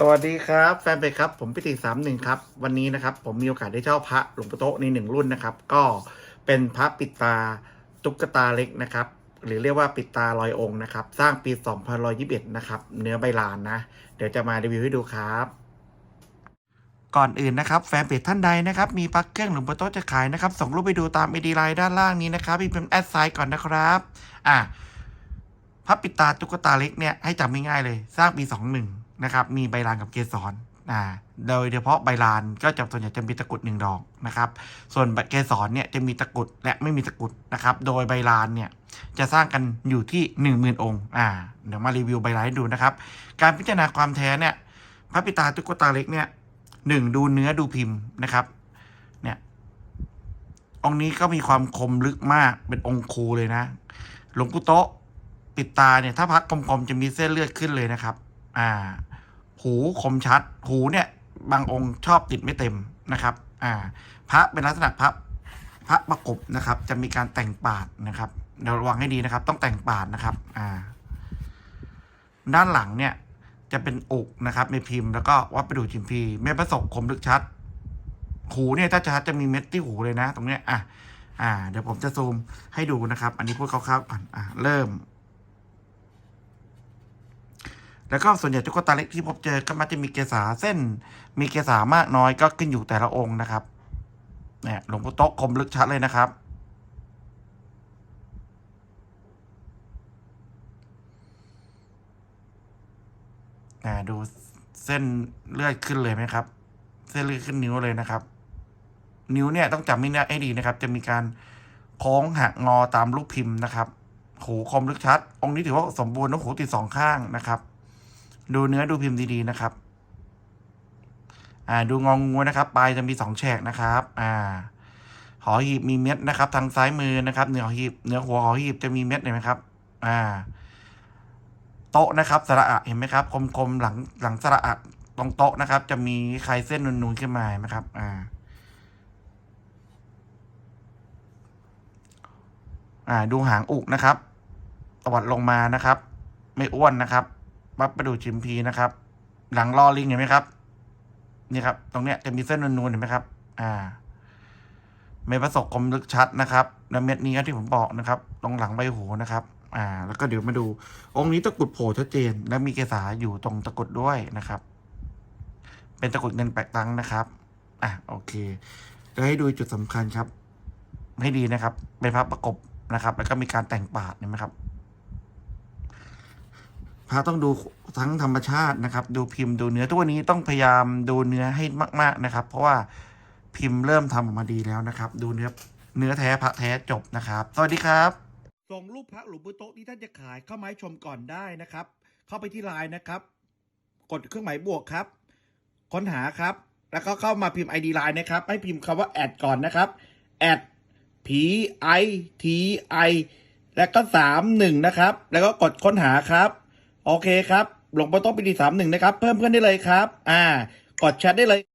สวัสดีครับแฟนเพจครับผมพิติสามหนึ่งครับวันนี้นะครับผมมีโอกาสได้เช่าพระหลวงปู่โตในหนึ่งรุ่นนะครับ ก็เป็นพระปิดตาตุ๊กตาเล็กนะครับ หรือเรียกว่าปิดตาลอยองค์นะครับ สร้างปี2121นะครับเนื้อใบลานนะ เดี๋ยวจะมารีวิวให้ดูครับ ก่อนอื่นนะครับ แฟนเพจท่านใดนะครับ มีปลั๊กเครื่องหลวงปู่โตจะขายนะครับ ส่งรูปไปดูตามไอดีไลน์ด้านล่างนี้นะครับมีเป็นแอดไซน์ก่อนนะครับอะพระปิดตาตุ๊กตาเล็กเนี่ยให้จำง่ายๆเลย สร้างปี21 นะครับ มีใบลานกับเกสรอ่าโดยเฉพาะใบลานก็จะส่วนใหญ่จะมีตะกุดหนึ่งดอกนะครับ ส่วนเกสรเนี่ยจะมีตะกุดและไม่มีตะกุดนะครับ โดยใบลานเนี่ยจะสร้างกันอยู่ที่1 0,000 องค์ อ่า เดี๋ยวมารีวิวใบลานให้ดูนะครับ การพิจารณาความแท้เนี่ย พระปิตาตุ๊กตาเล็กเนี่ยหนึ่งดูเนื้อดูพิมพ์นะครับ เนี่ย องค์นี้ก็มีความคมลึกมากเป็นองค์ครูเลยนะ หลวงปู่โตปิดตาเนี่ยถ้าพักกลมๆจะมีเส้นเลือดขึ้นเลยนะครับ อ่า หูคมชัด หูเนี่ยบางองค์ชอบติดไม่เต็มนะครับ อ่า พระเป็นลักษณะพระพระประกบนะครับ จะมีการแต่งปาดนะครับเดี๋ยวระวังให้ดีนะครับ ต้องแต่งปาดนะครับ อ่า ด้านหลังเนี่ย จะเป็นอกนะครับในพิมพ์แล้วก็วัดประดูจิมพีเม็ดประสบคมลึกชัด หูเนี่ยถ้าชัดจะมีเม็ดที่หูเลยนะ ตรงเนี้ยอะอ่า เดี๋ยวผมจะซูมให้ดูนะครับ อันนี้พูดคร่าวๆก่อนอ่าเริ่ม แล้วก็ส่วนใหญ่ตุ๊กตาเล็กที่พบเจอก็มักจะมีเกษาเส้น มีเกษามากน้อยก็ขึ้นอยู่แต่ละองค์นะครับเนี่ยหลวงปู่โต๊ะคมลึกชัดเลยนะครับอ่าดูเส้นเลือดขึ้นเลยไหมครับ เส้นเลือดขึ้นนิ้วเลยนะครับ นิ้วเนี่ยต้องจำไม่ได้ให้ดีนะครับ จะมีการโค้งหักงอตามรูปพิมพ์นะครับ หูคมลึกชัด องค์นี้ถือว่าสมบูรณ์นะหูติดสองข้างนะครับ ดูเนื้อดูพิมพ์ดีๆนะครับ อ่าดูงองงูนะครับ ปลายจะมีสองแฉกนะครับ อ่า หอหีบมีเม็ดนะครับ ทางซ้ายมือนะครับ เหนือหอหีบเหนือหัวหอหีบจะมีเม็ดเห็นไหมครับ อ่า โต๊ะนะครับสระอะเห็นไหมครับ คมๆหลังหลังสระอะตรงโต๊ะนะครับ จะมีใครเส้นนูนๆขึ้นมาเห็นไหมครับ อ่าอ่าดูหางอุกนะครับตวัดลงมานะครับ ไม่อ้วนนะครับ วัดประดูชิมพีนะครับ หลังรอลิงเห็นไหมครับ นี่ครับ ตรงเนี้ยจะมีเส้นนูนๆเห็นไหมครับ อ่าเม็ดประสบคมลึกชัดนะครับและเม็ดนี้ที่ผมบอกนะครับตรงหลังใบหูนะครับ อ่า แล้วก็เดี๋ยวมาดู องค์นี้ตะกุดโผล่ชัดเจน และมีเกษาอยู่ตรงตะกุดด้วยนะครับ เป็นตะกุดเงินแปลกตังนะครับ อะโอเคเดี๋ยวให้ดูจุดสำคัญครับ ให้ดีนะครับ เป็นพระประกบนะครับ แล้วก็มีการแต่งปาดเห็นไหมครับ พระต้องดูทั้งธรรมชาตินะครับ ดูพิมพ์ดูเนื้อทุกวันนี้ต้องพยายามดูเนื้อให้มาก ๆนะครับ เพราะว่าพิมพ์เริ่มทำออกมาดีแล้วนะครับ ดูเนื้อเนื้อแท้พระแท้จบนะครับ สวัสดีครับส่งรูปพระหลวงปู่โต๊ะที่ท่านจะขายเข้ามาให้ชมก่อนได้นะครับ เข้าไปที่ไลน์นะครับ กดเครื่องหมายบวกครับ ค้นหาครับ แล้วก็เข้ามาพิมพ์ ID ไลน์นะครับ ให้พิมพ์คำว่าแอดก่อนนะครับแอด P I T I แล้วก็สามหนึ่งนะครับ แล้วก็กดค้นหาครับ โอเคครับ หลวงปู่โต๊ะปีดีสามหนึ่งนะครับ เพิ่มเพื่อนได้เลยครับ อ่ากดแชทได้เลย